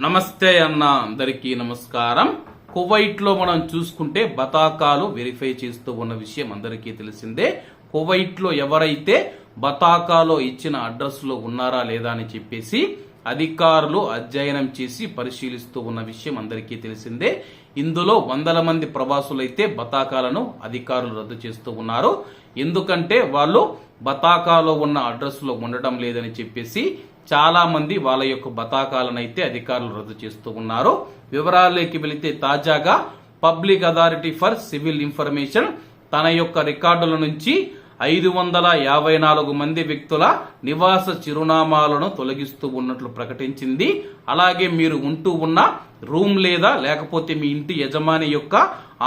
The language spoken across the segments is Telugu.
నమస్తే అన్న అందరికీ నమస్కారం. కువైట్లో మనం చూసుకుంటే బతాకాలు వెరిఫై చేస్తూ ఉన్న విషయం అందరికీ తెలిసిందే. కువైట్లో ఎవరైతే బతాకాలో ఇచ్చిన అడ్రస్లో ఉన్నారా లేదా అని చెప్పేసి అధికారులు అధ్యయనం చేసి పరిశీలిస్తూ ఉన్న విషయం అందరికీ తెలిసిందే. ఇందులో వందల మంది ప్రవాసులైతే బతాకాలను అధికారులు రద్దు చేస్తూ ఉన్నారు. ఎందుకంటే వాళ్ళు బతాకాలో ఉన్న అడ్రస్లో ఉండటం లేదని చెప్పేసి చాలా మంది వాళ్ళ యొక్క బతాకాలను అయితే అధికారులు రద్దు చేస్తూ ఉన్నారు. వివరాల్లోకి వెళితే తాజాగా public authority for civil information తన యొక్క రికార్డుల నుంచి ఐదు వందల యాభై నాలుగు మంది వ్యక్తుల నివాస చిరునామాలను తొలగిస్తూ ఉన్నట్లు ప్రకటించింది. అలాగే మీరు ఉంటూ ఉన్న రూమ్ లేదా లేకపోతే మీ ఇంటి యజమాని యొక్క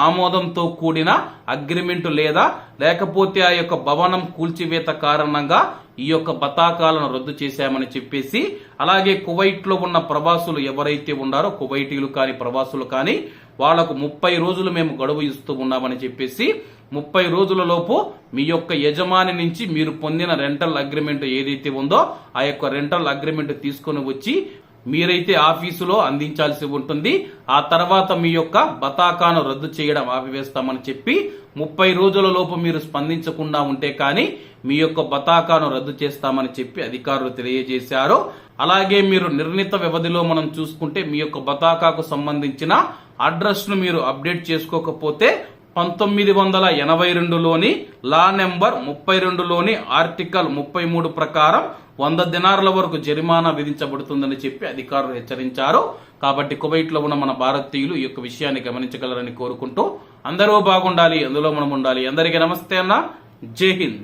ఆమోదంతో కూడిన అగ్రిమెంట్ లేదా లేకపోతే ఆ యొక్క భవనం కూల్చివేత కారణంగా ఈ యొక్క బతాకాలను రద్దు చేశామని చెప్పేసి అలాగే కువైట్లో ఉన్న ప్రవాసులు ఎవరైతే ఉన్నారో కువైటీలు కానీ ప్రవాసులు కానీ వాళ్ళకు ముప్పై రోజులు మేము గడువు ఇస్తూ ఉన్నామని చెప్పేసి ముప్పై రోజులలోపు మీ యొక్క యజమాని నుంచి మీరు పొందిన రెంటల్ అగ్రిమెంట్ ఏదైతే ఉందో ఆ యొక్క రెంటల్ అగ్రిమెంట్ తీసుకొని వచ్చి మీరైతే ఆఫీసులో అందించాల్సి ఉంటుంది. ఆ తర్వాత మీ యొక్క బతాకాను రద్దు చేయడం ఆపివేస్తామని చెప్పి ముప్పై రోజుల లోపు మీరు స్పందించకుండా ఉంటే కానీ మీ యొక్క బతాకాను రద్దు చేస్తామని చెప్పి అధికారులు తెలియజేశారు. అలాగే మీరు నిర్ణీత వ్యవధిలో మనం చూసుకుంటే మీ యొక్క బతాకాకు సంబంధించిన అడ్రస్ను మీరు అప్డేట్ చేసుకోకపోతే పంతొమ్మిది వందల ఎనభై రెండులోని లా నెంబర్ ముప్పై రెండులోని ఆర్టికల్ ముప్పై మూడు ప్రకారం వంద దినారుల వరకు జరిమానా విధించబడుతుందని చెప్పి అధికారులు హెచ్చరించారు. కాబట్టి కువైట్లో ఉన్న మన భారతీయులు ఈ యొక్క విషయాన్ని గమనించగలరని కోరుకుంటూ అందరూ బాగుండాలి అందులో మనం ఉండాలి. అందరికీ నమస్తే అన్న. జై హింద్.